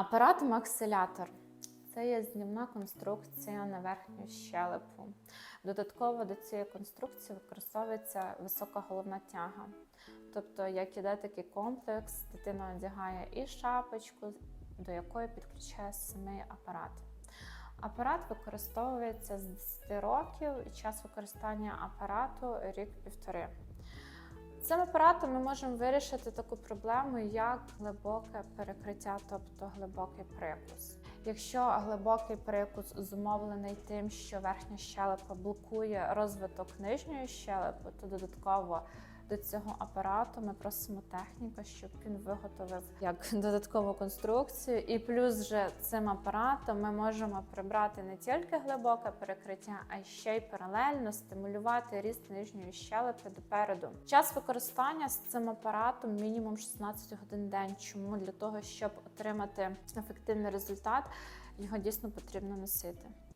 Апарат максилятор це є знімна конструкція на верхню щелепу. Додатково до цієї конструкції використовується висока головна тяга. Тобто, як іде такий комплекс, дитина одягає і шапочку, до якої підключає самий апарат. Апарат використовується з 10 років і час використання апарату рік-півтори. Цим апаратом ми можемо вирішити таку проблему, як глибоке перекриття, тобто глибокий прикус. Якщо глибокий прикус зумовлений тим, що верхня щелепа блокує розвиток нижньої щелепи, то додатково до цього апарату ми просимо техніка, щоб він виготовив як додаткову конструкцію. І плюс вже цим апаратом ми можемо прибрати не тільки глибоке перекриття, а ще й паралельно стимулювати ріст нижньої щелепи допереду. Час використання з цим апаратом мінімум 16 годин день. Чому для того, щоб отримати ефективний результат, його дійсно потрібно носити.